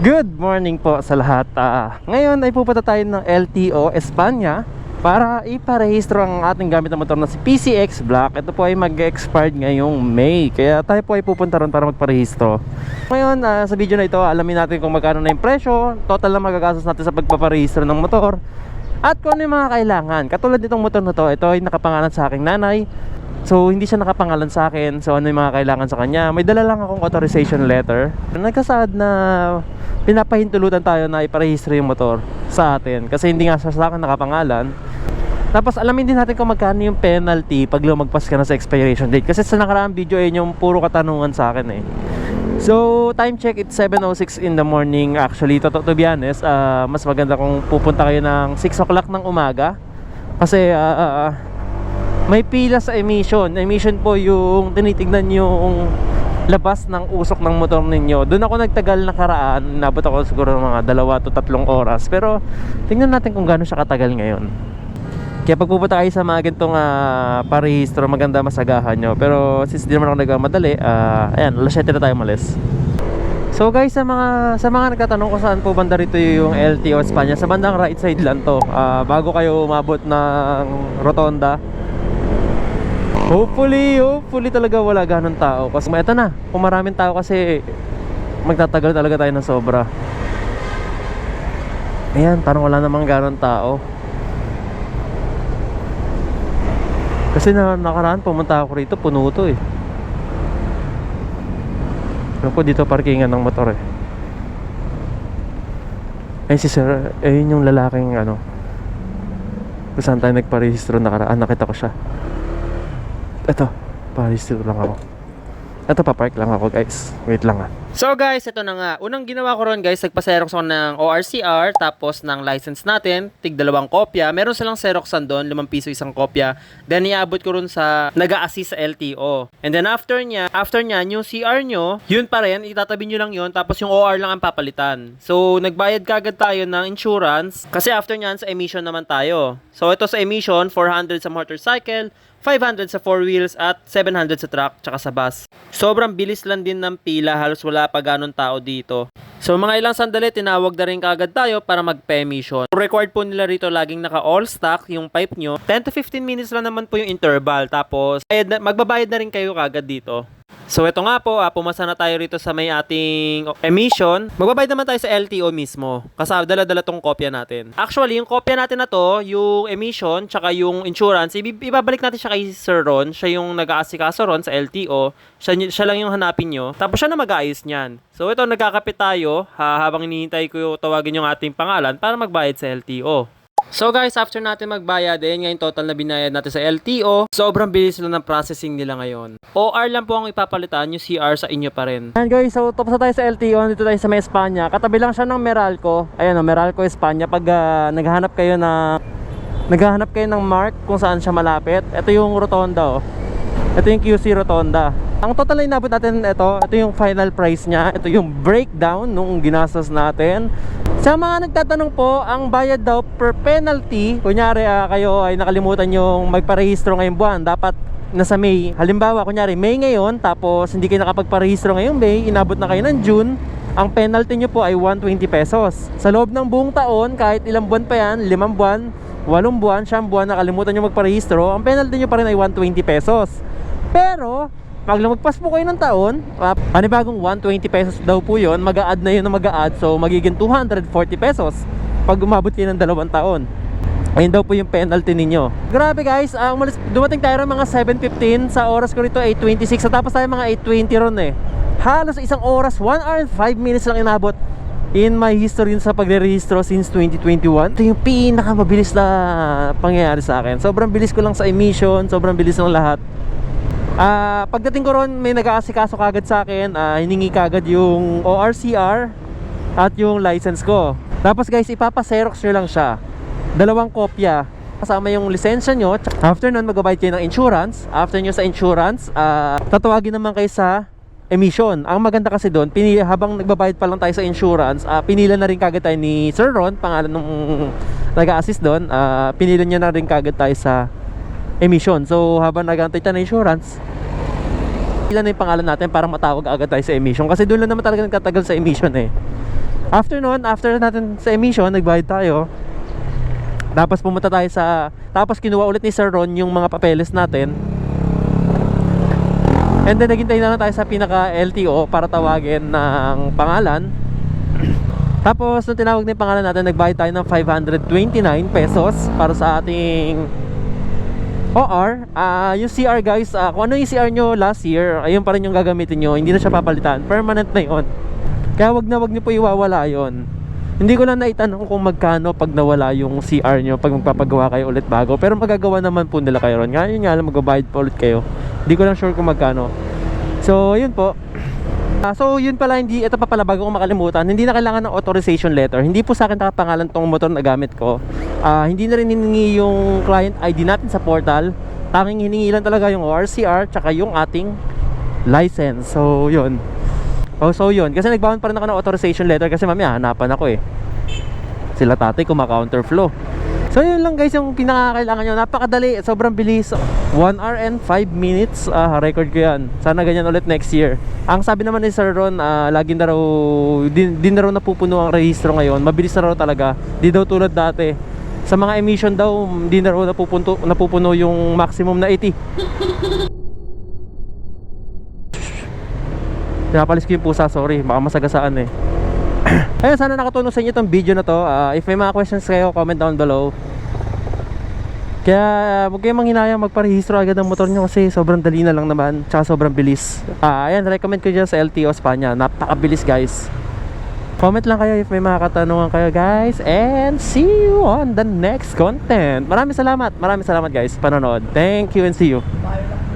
Good morning po sa lahat. Ah, ngayon ay pupunta tayo ng LTO Espanya para iparehistro ang ating gamit na motor na si PCX Black. Ito po ay mag-expired ngayong May. Kaya tayo po ay pupunta ron para magparehistro. Ngayon ah, sa video na ito, alamin natin kung magkano na yung presyo, total na magagastos natin sa pagpaparehistro ng motor, at kung ano yung mga kailangan. Katulad nitong motor na to, ito ay nakapangalan sa aking nanay. So, hindi siya nakapangalan sa akin. So, ano yung mga kailangan sa kanya? May dala lang akong authorization letter. Nagkasaad na pinapahintulutan tayo na iparehistro yung motor sa atin. Kasi hindi nga siya sa akin nakapangalan. Tapos, alamin din natin kung magkano yung penalty pag lumagpas ka na sa expiration date. Kasi sa nakaraang video, yun yung puro katanungan sa akin eh. So, time check, it's 7.06 in the morning. Actually, to, to be honest, ah, mas maganda kung pupunta kayo ng 6 o'clock ng umaga. Kasi, ah, ah, may pila sa emission. Emission po yung tinitignan yung labas ng usok ng motor ninyo. Doon ako nagtagal na karaan. Nabot ako siguro ng mga dalawa to tatlong oras. Pero tingnan natin kung gaano siya katagal ngayon. Kaya pag pupunta kayo sa mga gantong uh, parehistro, maganda masagahan nyo. Pero since di naman ako nagmamadali, ah, ayan, alas 7 na tayo malis. So guys, sa mga sa mga nagtatanong kung saan po banda rito yung LTO Espanya, sa bandang right side lang to. Ah, bago kayo umabot ng rotonda, Hopefully, hopefully talaga wala ganun tao. Kasi eto na, kung maraming tao kasi magtatagal talaga tayo ng sobra. Ayan, parang wala namang ganun tao. Kasi na nakaraan pumunta ako rito, puno to eh. Alam ko dito parkingan ng motor eh. Ay si sir, eh yun yung lalaking ano. Kung saan tayo nagparehistro nakaraan, nakita ko siya. Ito, parehistro lang ako. Ito, papark lang ako guys. Wait lang ah. So guys, ito na nga. Unang ginawa ko ron guys, nagpa-xerox ako ng ORCR, tapos ng license natin, tig dalawang kopya. Meron silang xeroxan doon, 5 piso isang kopya. Then iabot ko ron sa nag-a-assist sa LTO. And then after niya, after niya, yung CR nyo, yun pa rin, itatabi nyo lang yun, tapos yung OR lang ang papalitan. So nagbayad kagad tayo ng insurance, kasi after niyan, sa emission naman tayo. So ito sa emission, 400 sa motorcycle, 500 sa four wheels at 700 sa truck tsaka sa bus. Sobrang bilis lang din ng pila, halos wala pa ganun tao dito. So mga ilang sandali, tinawag na rin kaagad tayo para mag-emission. Required po nila rito laging naka all stock yung pipe nyo. 10 to 15 minutes lang naman po yung interval. Tapos magbabayad na rin kayo kaagad dito. So ito nga po, ah, pumasa na tayo rito sa may ating emission. Magbabayad naman tayo sa LTO mismo. Kasi dala-dala tong kopya natin. Actually, yung kopya natin na to, yung emission, tsaka yung insurance, ibabalik natin siya kay Sir Ron. Siya yung nag-aasikaso ron sa LTO. Siya, siya lang yung hanapin nyo. Tapos siya na mag-aayos niyan. So ito, nagkakapit tayo ha, habang hinihintay ko tawagin yung ating pangalan para magbayad sa LTO. So guys, after natin magbayad, eh, ngayon total na binayad natin sa LTO, sobrang bilis lang ng processing nila ngayon. OR lang po ang ipapalitan, yung CR sa inyo pa rin. Ayan guys, so tapos na tayo sa LTO, dito tayo sa may Espanya. Katabi lang siya ng Meralco. Ayan o, Meralco Espanya. Pag ah, naghahanap kayo na naghahanap kayo ng mark kung saan siya malapit, ito yung rotonda oh. Ito yung QC rotonda. Ang total na inabot natin ito, ito yung final price niya. Ito yung breakdown nung ginastos natin. Sa mga nagtatanong po, ang bayad daw per penalty, kunyari ah, kayo ay nakalimutan yung magparehistro ngayong buwan, dapat nasa May. Halimbawa, kunyari May ngayon, tapos hindi kayo nakapagparehistro ngayong May, inabot na kayo ng June, ang penalty nyo po ay 120 pesos. Sa loob ng buong taon, kahit ilang buwan pa yan, limang buwan, walong buwan, siyam buwan, nakalimutan nyo magparehistro, ang penalty nyo pa rin ay 120 pesos. Pero, pag lumagpas po kayo ng taon, uh, panibagong 120 pesos daw po yun, mag-a-add na yun na mag-a-add, so magiging 240 pesos pag umabot kayo ng dalawang taon. Ayun daw po yung penalty ninyo. Grabe guys, uh, umalis, dumating tayo mga 7.15, sa oras ko rito 8.26, sa tapos tayo mga 8.20 ron eh. Halos isang oras, 1 hour and 5 minutes lang inabot in my history sa pagre-rehistro since 2021. Ito yung pinakamabilis na pangyayari sa akin. Sobrang bilis ko lang sa emission, sobrang bilis ng lahat. Ah, pagdating ko ron, may nag-aasikaso kagad sa akin, ah, hiningi kagad yung ORCR at yung license ko. Tapos guys, ipapa-xerox nyo lang siya. Dalawang kopya. Kasama yung lisensya nyo. After nun, magbabayad kayo ng insurance. After nyo sa insurance, ah, tatawagin naman kayo sa emission. Ang maganda kasi doon, pinili, habang nagbabayad pa lang tayo sa insurance, ah, pinila na rin kagad tayo ni Sir Ron, pangalan nung nag-assist doon, ah, pinila niya na rin kagad tayo sa emission. So, habang nag-antay tayo ng insurance, ilan na yung pangalan natin para matawag agad tayo sa emission. Kasi doon lang naman talaga nagtatagal sa emission eh. After nun, after natin sa emission, nagbayad tayo. Tapos pumunta tayo sa... Tapos kinuha ulit ni Sir Ron yung mga papeles natin. And then naghintay na lang tayo sa pinaka LTO para tawagin ng pangalan. Tapos nung tinawag na yung pangalan natin, nagbayad tayo ng 529 pesos para sa ating OR. Ah, yung CR guys, ah, kung ano yung CR nyo last year, ayun pa rin yung gagamitin nyo. Hindi na siya papalitan. Permanent na yun. Kaya wag na wag nyo po iwawala yon. Hindi ko lang naitanong kung magkano pag nawala yung CR nyo pag magpapagawa kayo ulit bago. Pero magagawa naman po nila kayo ron. Ngayon nga lang magbabayad pa ulit kayo. Hindi ko lang sure kung magkano. So, yun po. Ah, so, yun pala, hindi, ito pa pala bago ko makalimutan, hindi na kailangan ng authorization letter. Hindi po sa akin nakapangalan tong motor na gamit ko. Ah, hindi na rin hiningi yung client ID natin sa portal. Tanging hiningi lang talaga yung ORCR tsaka yung ating license. So, yun. Oh, so yun. Kasi nagbawan pa rin ako ng authorization letter kasi mamaya hanapan ako eh. Sila tatay kuma-counterflow. So yun lang guys yung pinakakailangan nyo. Napakadali, sobrang bilis. 1 hour and 5 minutes. Ah, record ko yan. Sana ganyan ulit next year. Ang sabi naman ni Sir Ron, ah, lagi na raw, di, di na raw napupuno ang rehistro ngayon. Mabilis na raw talaga. Di daw tulad dati. Sa mga emission daw, di na raw napupunto, napupuno yung maximum na 80. Pinapalis ko yung pusa, sorry. Baka masagasaan eh. Ayun, sana nakatulong sa inyo itong video na to. Ah, if may mga questions kayo, comment down below. Kaya huwag kayong manghinayang magparehistro agad ng motor nyo kasi sobrang dali na lang naman. Tsaka sobrang bilis. Ah, ayan, recommend ko dyan sa LTO Spanya. Napakabilis guys. Comment lang kayo if may mga katanungan kayo guys. And see you on the next content. Maraming salamat. Maraming salamat guys. Panonood. Thank you and see you. Lang.